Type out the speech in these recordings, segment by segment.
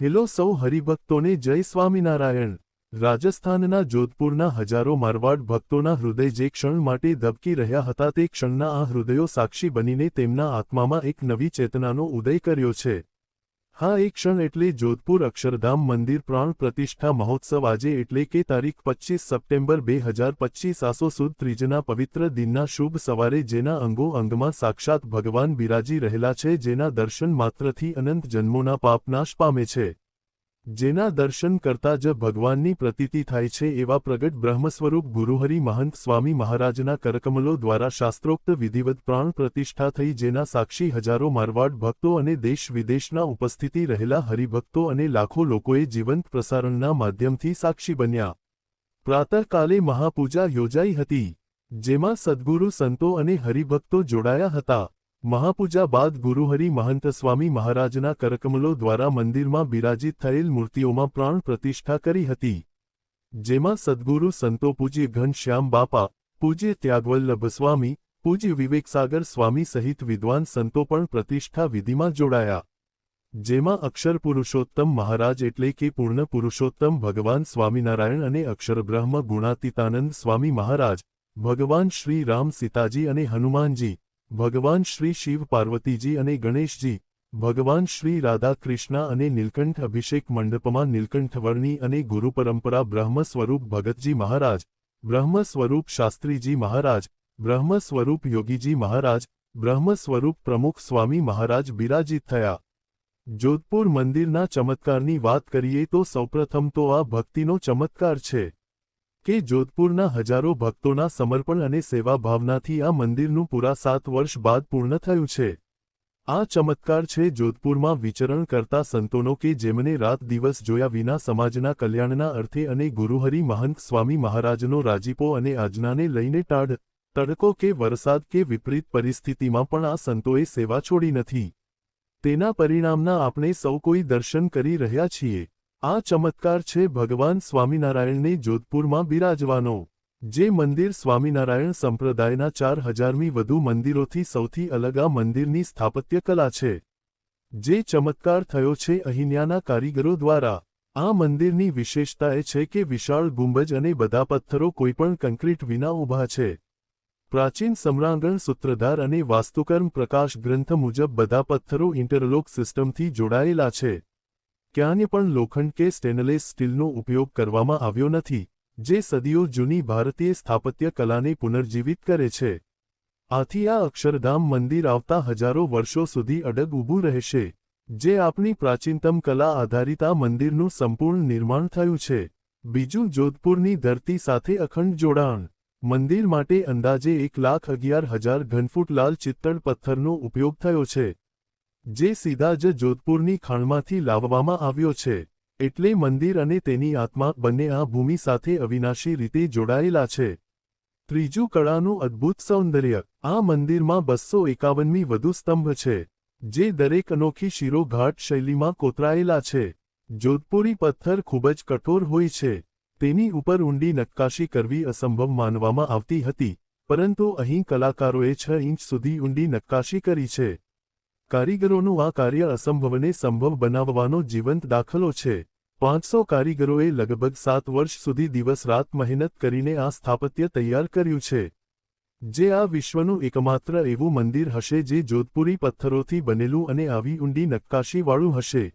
Hello સૌ હરિભક્તોને જય સ્વામિનારાયણ. રાજસ્થાનના જોધપુરના હજારો મારવાડ ભક્તોના હૃદય જે ક્ષણ માટે ધબકી રહ્યા હતા તે ક્ષણના આ હૃદયો સાક્ષી બનીને તેમના આત્મામાં એક નવી ચેતનાનો ઉદય કર્યો છે. હા, એક ક્ષણ એટલે જોધપુર અક્ષરધામ મંદિર પ્રાણ પ્રતિષ્ઠા મહોત્સવ આજે એટલે કે તારીખ પચ્ચીસ સપ્ટેમ્બર બે હજાર પચ્ચીસ આસો સુદ ત્રીજના પવિત્ર દિનના શુભ સવારે જેના અંગો અંગમાં સાક્ષાત ભગવાન બિરાજી રહેલા છે, જેના દર્શન માત્રથી અનંત જન્મોના પાપ નાશ પામે છે. જેના દર્શન કરતા જ ભગવાનની પ્રતીતિ થાય છે એવા પ્રગટ બ્રહ્મસ્વરૂપ ગુરુહરિ મહંત સ્વામી મહારાજના કરકમલો દ્વારા શાસ્ત્રોક્ત વિધિવત પ્રાણ પ્રતિષ્ઠા થઈ જેના સાક્ષી હજારો મારવાડ ભક્તો અને દેશ વિદેશના ઉપસ્થિતિ રહેલા હરિભક્તો અને લાખો લોકોએ જીવંત પ્રસારણના માધ્યમથી સાક્ષી બન્યા. પ્રાતઃકાલે મહાપૂજા યોજાઈ હતી, જેમાં સદ્ગુરુ સંતો અને હરિભક્તો જોડાયા હતા. મહાપૂજા બાદ ગુરુહરિ મહંત સ્વામી મહારાજના કરકમલો દ્વારા મંદિરમાં બિરાજિત થયેલ મૂર્તિઓમાં પ્રાણ પ્રતિષ્ઠા કરી હતી. જેમાં સદ્ગુરુ સંતો પૂજ્ય ઘનશ્યામ બાપા, પૂજ્ય ત્યાગવલ્લભ સ્વામી, પૂજ્ય વિવેકસાગર સ્વામી સહિત વિદ્વાન સંતો પણ પ્રતિષ્ઠા વિધિમાં જોડાયા. જેમાં અક્ષર પુરુષોત્તમ મહારાજ એટલે કે પૂર્ણ પુરુષોત્તમ ભગવાન સ્વામિનારાયણ અને અક્ષરબ્રહ્મ ગુણાતીતાનંદ સ્વામી મહારાજ, ભગવાન શ્રી રામ સીતાજી અને હનુમાનજી ભગવાન શ્રી શિવ પાર્વતીજી અને ગણેશજી, ભગવાન શ્રી રાધા કૃષ્ણ અને નીલકંઠ અભિષેક મંડપમાં નીલકંઠવર્ણી અને ગુરુ પરંપરા બ્રહ્મ સ્વરૂપ ભગતજી મહારાજ, બ્રહ્મ સ્વરૂપ શાસ્ત્રીજી મહારાજ, બ્રહ્મ સ્વરૂપ યોગીજી મહારાજ, બ્રહ્મ સ્વરૂપ પ્રમુખ સ્વામી મહારાજ બિરાજિત થયા. જોધપુર મંદિરના ચમત્કારની વાત કરીએ તો સૌપ્રથમ તો આ ભક્તિનો ચમત્કાર છે. કે જોધપુરના હજારો ભક્તોના સમર્પણ અને સેવાભાવનાથી આ મંદિરનું પૂરા સાત વર્ષ બાદ પૂર્ણ થયું છે. આ ચમત્કાર છે જોધપુરમાં વિચરણ કરતા સંતોનો કે જેમને રાત દિવસ જોયા વિના સમાજના કલ્યાણના અર્થે અને ગુરુહરિ મહંત સ્વામી મહારાજનો રાજીપો અને આજ્ઞાને લઈને ટાઢ, તડકો કે વરસાદ કે વિપરીત પરિસ્થિતિમાં પણ આ સંતોએ સેવા છોડી નથી. તેના પરિણામના આપણે સૌ કોઈ દર્શન કરી રહ્યા છીએ. આ ચમત્કાર છે ભગવાન સ્વામિનારાયણને જોધપુરમાં બિરાજવાનો. જે મંદિર સ્વામિનારાયણ સંપ્રદાયના ચાર હજારમી વધુ મંદિરોથી સૌથી અલગ આ મંદિરની સ્થાપત્ય કલા છે. જે ચમત્કાર થયો છે અહીંયાના કારીગરો દ્વારા. આ મંદિરની વિશેષતા એ છે કે વિશાળ ગુંબજ અને બધા પથ્થરો કોઈપણ કંક્રીટ વિના ઊભા છે. પ્રાચીન સમ્રાંગણ સૂત્રધાર અને વાસ્તુકર્મ પ્રકાશ ગ્રંથ મુજબ બધા પથ્થરો ઇન્ટરલોક સિસ્ટમથી જોડાયેલા છે. ક્યાંય પણ લોખંડ કે સ્ટેનલેસ સ્ટીલનો ઉપયોગ કરવામાં આવ્યો નથી, જે સદીઓ જૂની ભારતીય સ્થાપત્ય કલાને પુનર્જીવિત કરે છે. આથી આ અક્ષરધામ મંદિર આવતા હજારો વર્ષો સુધી અડગ ઊભું રહેશે, જે આપની પ્રાચીનતમ કલા આધારિત આ મંદિરનું સંપૂર્ણ નિર્માણ થયું છે. બીજું જોધપુરની ધરતી સાથે અખંડ જોડાણ. મંદિર માટે અંદાજે એક લાખ અગિયાર હજાર ઘનફૂટ લાલ ચિત્તળ પથ્થરનો ઉપયોગ થયો છે. જે સીધા જ જોધપુરની ખાણમાંથી લાવવામાં આવ્યો છે, એટલે મંદિર અને તેની આત્મા બંને આ ભૂમિ સાથે અવિનાશી રીતે જોડાયેલા છે. ત્રીજું કળાનું અદ્ભુત સૌંદર્ય, આ મંદિરમાં બસો એકાવનમી વધુ સ્તંભ છે, જે દરેક અનોખી શિરોઘાટ શૈલીમાં કોતરાયેલા છે. જોધપુરી પથ્થર ખૂબ જ કઠોર હોય છે, તેની ઉપર ઊંડી નક્કાશી કરવી અસંભવ માનવામાં આવતી હતી, પરંતુ અહીં કલાકારોએ છ ઇંચ સુધી ઊંડી નક્કાશી કરી છે. કારીગરોનું આ કાર્ય અસંભવને સંભવ બનાવવાનો જીવંત દાખલો છે. પાંચસો કારીગરોએ લગભગ સાત વર્ષ સુધી દિવસ રાત મહેનત કરીને આ સ્થાપત્ય તૈયાર કર્યું છે. જે આ વિશ્વનું એકમાત્ર એવું મંદિર હશે જે જોધપુરી પથ્થરોથી બનેલું અને આવી ઊંડી નક્કાશીવાળું હશે.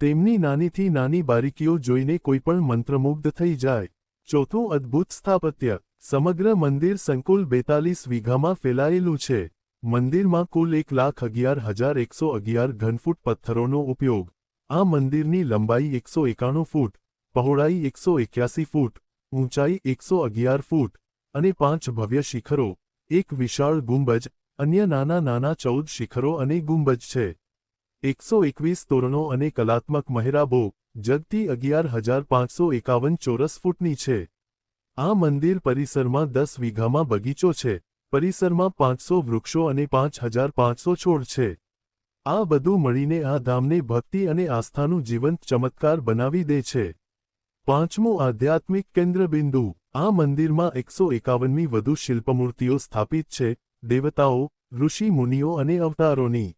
તેમની નાનીથી નાની બારીકીઓ જોઈને કોઈપણ મંત્રમુગ્ધ થઈ જાય. ચોથું અદ્ભુત સ્થાપત્ય. સમગ્ર મંદિર સંકુલ બેતાલીસ વીઘામાં ફેલાયેલું છે. મંદિરમાં કુલ એક લાખ અગિયાર હજાર એકસો અગિયાર ઘનફૂટ પથ્થરોનો ઉપયોગ. આ મંદિરની લંબાઈ એકસો એકાણું ફૂટ, પહોળાઈ એકસો એક્યાસી ફૂટ, ઊંચાઈ એકસો અગિયાર ફૂટ અને પાંચ ભવ્ય શિખરો, એક વિશાળ ગુંબજ, અન્ય નાના નાના ચૌદ શિખરો અને ગુંબજ છે. એકસો એકવીસ તોરણો અને કલાત્મક મહેરાબો, જગતી અગિયાર હજાર પાંચસો એકાવન ચોરસ ફૂટની છે. આ મંદિર પરિસરમાં દસ વીઘામાં બગીચો છે. પરિસરમાં પાંચસો વૃક્ષો અને પાંચ હજાર પાંચસો છોડ છે. આ બધું મળીને આ ધામને ભક્તિ અને આસ્થાનું જીવંત ચમત્કાર બનાવી દે છે. પાંચમું આધ્યાત્મિક કેન્દ્રબિંદુ. આ મંદિરમાં એકસો એકાવનમી વધુ શિલ્પમૂર્તિઓ સ્થાપિત છે, દેવતાઓ, ઋષિ મુનિઓ અને અવતારોની.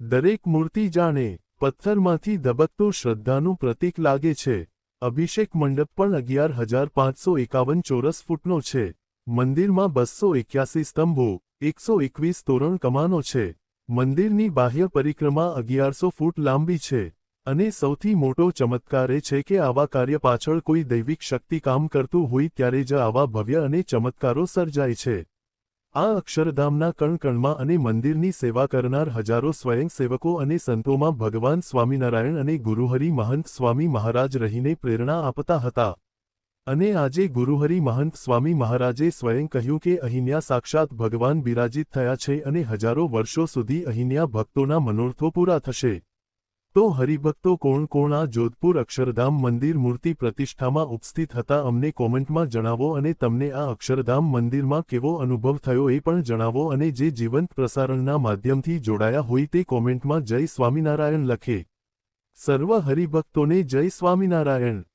દરેક મૂર્તિ જાણે, પથ્થરમાંથી ધબકતું શ્રદ્ધાનું પ્રતીક લાગે છે. અભિષેક મંડપ પણ અગિયાર હજાર પાંચસો એકાવન ચોરસ ફૂટનો છે. મંદિરમાં બસો એક્યાસી સ્તંભો, એકસો એકવીસ તોરણ કમાનો છે. મંદિરની બાહ્ય પરિક્રમા અગિયારસો ફૂટ લાંબી છે અને સૌથી મોટો ચમત્કાર એ છે કે આવા કાર્ય પાછળ કોઈ દૈવિક શક્તિ કામ કરતું હોય ત્યારે જ આવા ભવ્ય અને ચમત્કારો સર્જાય છે. આ અક્ષરધામના કણકણમાં અને મંદિરની સેવા કરનાર હજારો સ્વયંસેવકો અને સંતોમાં ભગવાન સ્વામિનારાયણ અને ગુરુહરિ મહંત સ્વામી મહારાજ રહીને પ્રેરણા આપતા હતા. અને આજે ગુરુહરિ મહંત સ્વામી મહારાજે સ્વયં કહ્યું કે અહિન્યા સાક્ષાત ભગવાન બિરાજિત થયા છે અને હજારો વર્ષો સુધી અહિન્યા ભક્તોના મનોરથો પૂરા થશે. તો હરિભક્તો કોણ કોણ આ જોધપુર અક્ષરધામ મંદિર મૂર્તિ પ્રતિષ્ઠામાં ઉપસ્થિત હતા અમને કોમેન્ટમાં જણાવો અને તમને આ અક્ષરધામ મંદિરમાં કેવો અનુભવ થયો એ પણ જણાવો અને જે જીવંત પ્રસારણના માધ્યમથી જોડાયા હોય તે કોમેન્ટમાં જય સ્વામિનારાયણ લખે. સર્વ હરિભક્તોને જય સ્વામિનારાયણ.